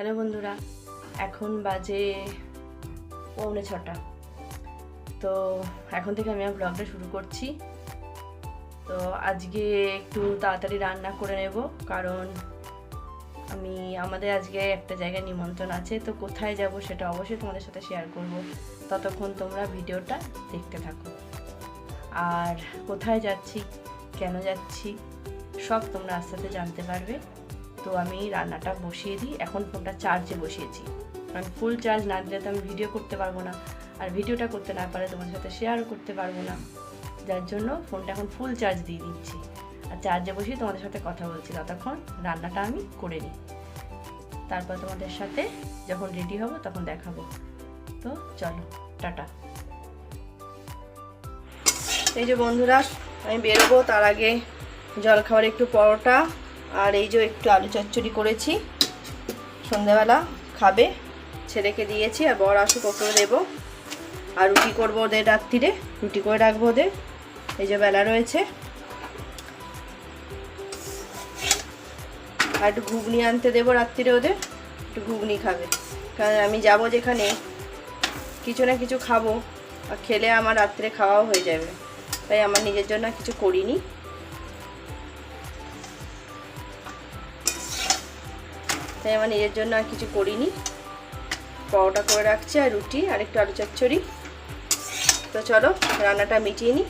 Hello বন্ধুরা, এখন বাজে পৌনে ছটা। তো এখন থেকে আমি ব্লগটা শুরু করছি। তো আজকে একটু তাড়াতাড়ি রান্না করে নেব, কারণ আমি, আমাদের আজকে একটা জায়গায় নিমন্ত্রণ আছে, তো কোথায় যাব সেটা অবশ্যই তোমাদের সাথে শেয়ার করব। ততক্ষণ তোমরা ভিডিওটা দেখতে থাকো। আর কোথায় যাচ্ছি, কেন যাচ্ছি, সব তোমরা আস্তে আস্তে জানতে পারবে। তো আমি রান্নাটা বসিয়ে দিই। এখন ফোনটা চার্জে বসিয়েছি। কারণ ফুল চার্জ না দিলে তো আমি ভিডিও করতে পারব না। আর ভিডিওটা করতে না পারলে তোমাদের সাথে শেয়ারও করতে পারব না। যার জন্য ফোনটা এখন ফুল চার্জ দিয়ে দিচ্ছি। আর চার্জে বসিয়ে তোমাদের সাথে কথা বলছি। ততক্ষণ রান্নাটা আমি করে নিই। তারপর তোমাদের সাথে যখন রেডি হব তখন দেখাবো। তো চলো, টাটা। এই যে বন্ধুরা, আমি বেরোবো। তার আগে জলখাবার একটু পরোটা। আর এই যে একটু আলু চচ্চড়ি করেছি। সন্ধ্যাবেলা খাবে। ছেলেকে দিয়েছি আর বর আসুক, ওকেও দেবো। আর রুটি করব ওদের রাত্রিরে। রুটি করে রাখব ওদের। এই যে বেলা রয়েছে। আর একটু ঘুগনি আনতে দেবো রাত্রিরে ওদের। একটু ঘুগনি খাবে। কারণ আমি যাব যেখানে, কিছু না কিছু খাব। আর খেলে আমার রাত্রে খাওয়াও হয়ে যাবে। তাই আমার নিজের জন্য কিছু করিনি। তাই আমার নিজের জন্য আর কিছু করিনি। পরোটা করে রাখছি আর রুটি আর একটু আলু চচ্চড়ি। তো চলো, রান্নাটা মিটিয়ে নিই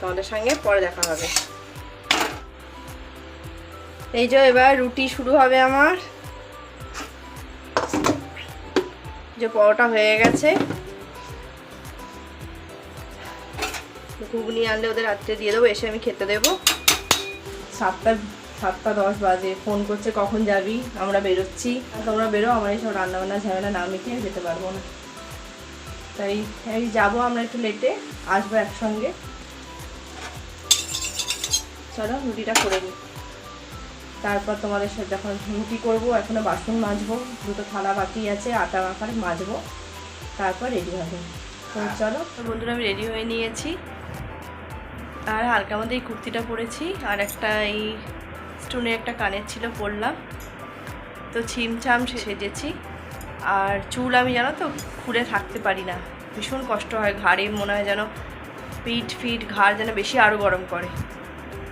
তোমাদের সঙ্গে পরে দেখা হবে। এই যে এবার রুটি শুরু হবে আমার। যে পরোটা হয়ে গেছে। ঘুগনি আনলে ওদের রাত্রে দিয়ে দেবো, এসে আমি খেতে দেবো। সাতটা সাতটা দশ বাজে ফোন করছে কখন যাবি? আমরা বেরোচ্ছি। তোমরা বেরো আমার এইসব রান্নাবান্না ঝামেলা না মিটিয়ে যেতে পারব না। তাই এই যাব আমরা একটু লেটে আসব একসঙ্গে। চলো রুটিটা করে নিই। তারপর তোমাদের সাথে যখন রুটি করব এখনও বাসন মাজবো। দুটো থালা বাকি আছে আটা মাখার মাজবো। তারপর রেডি হবে। তো চলো। তো বন্ধুরা আমি রেডি হয়ে নিয়েছি। আর হালকা মধ্যে এই কুর্তিটা পরেছি। আর একটা এই স্টোনের একটা কানের ছিল পরলাম। তো ছিমছাম সেজেছি। আর চুল আমি জানো তো খুলে থাকতে পারি না। ভীষণ কষ্ট হয় ঘাড়ে, মনে হয় যেন পিঠ ফিট, ঘাড় যেন বেশি আরও গরম করে।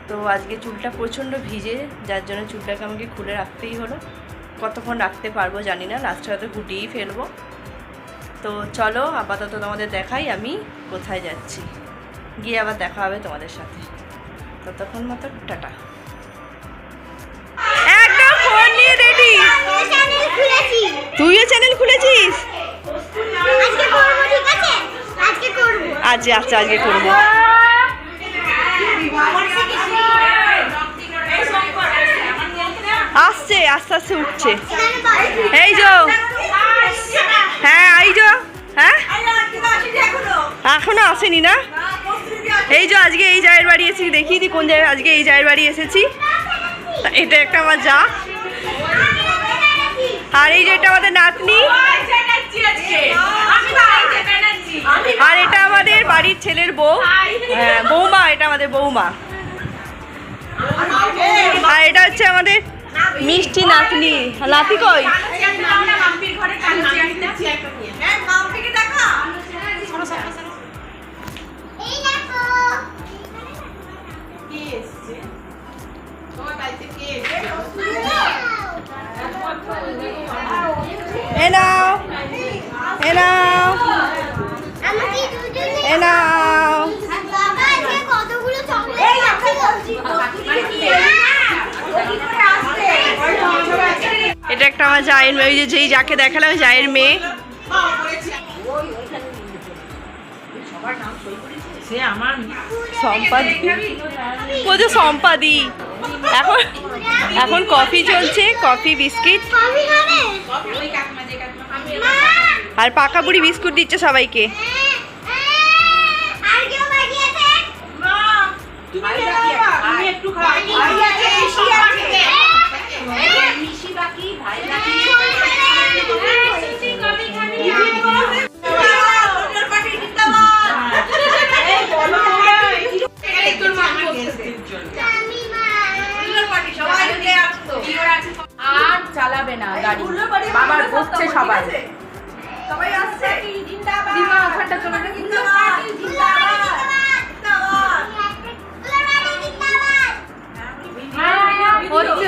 তো আজকে চুলটা প্রচণ্ড ভিজে, যার জন্য চুলটাকে আমাকে খুলে রাখতেই হলো। কতক্ষণ রাখতে পারব জানি না লাস্টে হয়তো গুটিয়েই ফেলব। তো চলো, আপাতত তোমাদের দেখাই আমি কোথায় যাচ্ছি। গিয়ে আবার দেখা হবে তোমাদের সাথে। ততক্ষণ মতো টাটা। তুইও চ্যানেল খুলেছিস? আজকে আজকে আচ্ছা আজকে করব। আসছে আস্তে আস্তে উঠছে। এই যো। হ্যাঁ এই যো। হ্যাঁ? এখনও আসেনি না? এই যে আজকে এই জায়ের বাড়ি এসেছি। দেখিয়ে দিই কোন জায়গায় আজকে এই জায়ের বাড়ি এসেছি। এটা একটা আমার যা। আর এই যে এটা আমাদের নাতনি। আর এটা আমাদের বাড়ির ছেলের বউ। হ্যাঁ বৌমা, এটা আমাদের বৌমা। আর এটা হচ্ছে আমাদের মিষ্টি নাতনি। নাতি কই? এই এটা একটা আমার জায়ের মেয়ে ওই যে যেই যাকে দেখালাম জায়ের মেয়ে। সে সম্পাদি। ও যে সম্পাদি। এখন এখন কফি চলছে কফি বিস্কিট। আর পাকা বুড়ি বিস্কুট দিচ্ছে সবাইকে। আর কেউ বাকি আছে তুমি একটু খাও। আর চালাবে না গাড়ি। বাবার বসছে সবাই। সবাই আসছে দিমা ওখানটা চলে যাবে হচ্ছে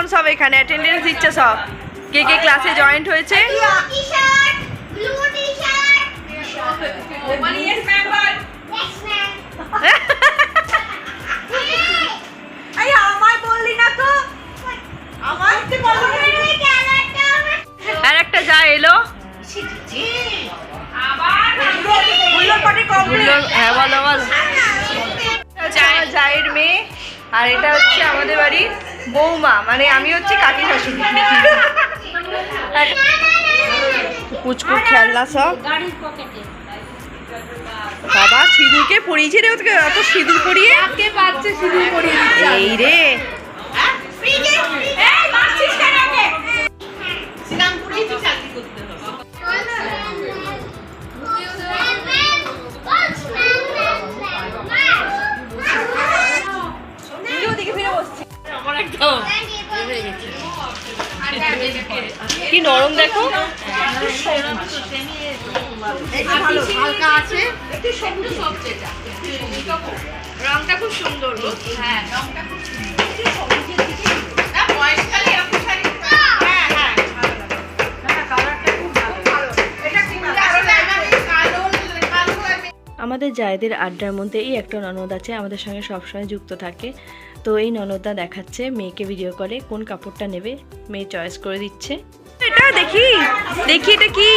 এখন সব এখানে অ্যাটেন্ডেন্স দিচ্ছে সব। কে কে ক্লাসে জয়েন্ট হয়েছে? আর একটা যা এলো। হ্যাঁ বলো বলো। হচ্ছে মেয়ে। আর এটা হচ্ছে আমাদের বাড়ির বৌমা মানে আমি হচ্ছে কাকি শাশুড়ি। পুচকু খেলনা সব। বাবা সিঁদুরকে পড়িয়েছে রে ওকে অত সিঁদুর পড়িয়ে পাচ্ছে সিঁদুর পরিয়ে এই রে। আমাদের জায়েদের আড্ডার মধ্যে এই একটা ননদ আছে, আমাদের সঙ্গে সবসময় যুক্ত থাকে। তো এই ননদটা দেখাচ্ছে, মেয়েকে ভিডিও করে কোন কাপড়টা নেবে, মেয়ে চয়েস করে দিচ্ছে। এটা দেখি। দেখি এটা কি?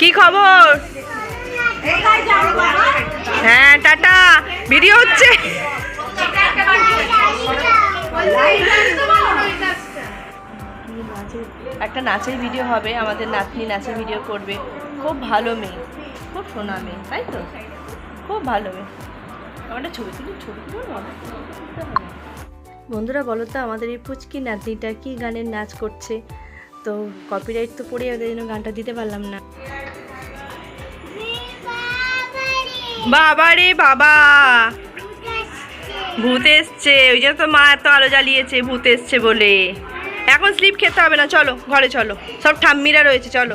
কি খবর? হ্যাঁ টাটা। ভিডিও হচ্ছে। একটা নাচের ভিডিও হবে, আমাদের নাতনি নাচের ভিডিও করবে। খুব ভালো মেয়ে, খুব সোনা মেয়ে, তাই তো? খুব ভালো মেয়ে। ছবি ছবি বন্ধুরা বলো তো, আমাদের এই পুচকি নাতনিটা কি গানের নাচ করছে? তো কপিরাইট তো পড়ে ওদের জন্য গানটা দিতে পারলাম না। বাবা রে বাবা! ভূত এসছে, ওই জন্য তো মা এত আলো জ্বালিয়েছে, ভূত এসছে বলে। এখন স্লিপ খেতে হবে না, চলো, ঘরে চলো। সব ঠাম্মিরা রয়েছে, চলো।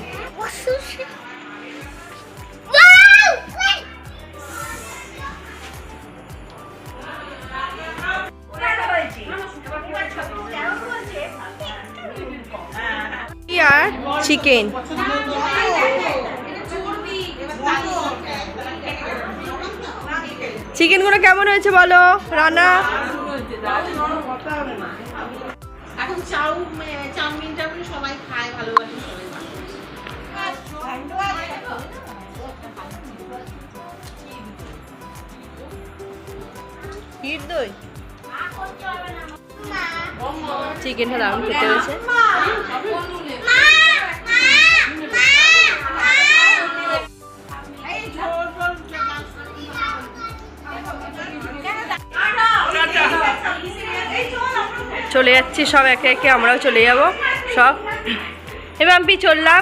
চিকেন চিকেনগুলো কেমন হয়েছে বলো রান্না চিকেনটা দারুণ খেতে হয়েছে চলে যাচ্ছি সব একে একে, আমরাও চলে যাব, সব। এবার আমি চললাম।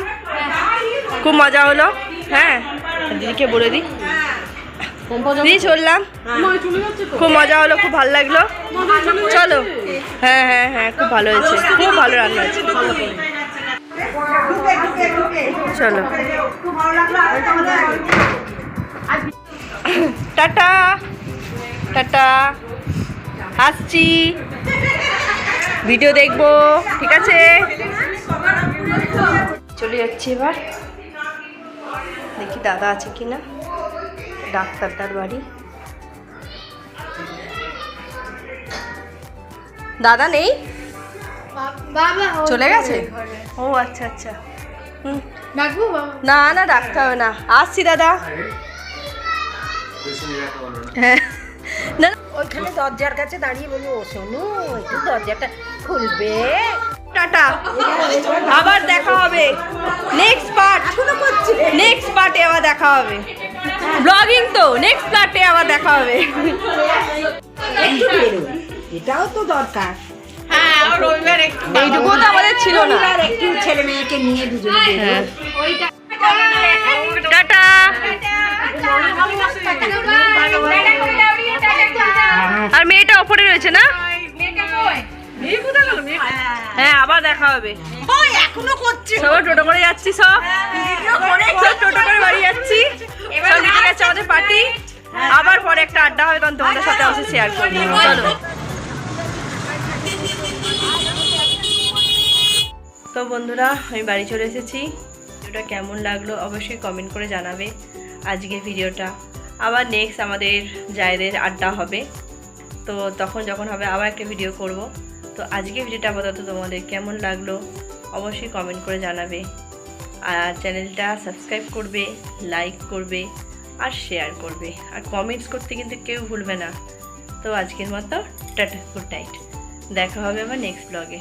খুব মজা হলো। হ্যাঁ দিদিকে বলে দিই। দিদি, চললাম। খুব মজা হলো, খুব ভালো লাগল। চলো। হ্যাঁ হ্যাঁ হ্যাঁ খুব ভালো হয়েছে। খুব ভালো রান্না হয়েছে। চলো। টাটা। টাটা। আসছি। ভিডিও দেখব ঠিক আছে? চলে যাচ্ছি এবার। দেখি দাদা আছে কি না ডাক্তারটার বাড়ি। দাদা নেই? চলে গেছে? ও আচ্ছা আচ্ছা। হুম। না না ডাকতে হবে না। আসছি দাদা। হ্যাঁ। না ওইখানে দরজার কাছে দাঁড়িয়ে বলব ও শোনো একটু দরজাটা খুলবে। টাটা। আবার দেখা হবে। নেক্সট পার্ট নেক্সট পার্টে আবার দেখা হবে। ব্লগিং তো। নেক্সট পার্টে আবার দেখা হবে। এটাও তো দরকার। হ্যাঁ আর রবিবার একটু এইটুকু তো আমাদের ছিল না। আর একটু ছেলে মেয়েকে নিয়ে দুজনে হ্যাঁ। টাটা। আর মেয়েটা ওপরে রয়েছে না? হ্যাঁ আবার দেখা হবে। সবাই টোটো করে যাচ্ছি, সব। সব টোটো করে বাড়ি যাচ্ছি। সব নিতে পার্টি। আবার পরে একটা আড্ডা হবে, তখন তোমাদের সাথে অবশ্যই শেয়ার করব। চলো। তো বন্ধুরা, আমি বাড়ি চলে এসেছি। ভিডিওটা কেমন লাগল অবশ্যই কমেন্ট করে জানাবে আজকের ভিডিওটা। আবার নেক্সট আমাদের জায়দের আড্ডা হবে। তো তখন যখন হবে আবার একটা ভিডিও করব। তো আজকে ভিডিওটা আপাতত তোমাদের কেমন লাগল অবশ্যই কমেন্ট করে জানাবে। আর চ্যানেলটা সাবস্ক্রাইব করবে লাইক করবে, আর শেয়ার করবে। আর কমেন্টস করতে কিন্তু কেউ ভুলবে না। তো আজকের মতো টাটা গুড নাইট দেখা হবে আবার নেক্সট ব্লগে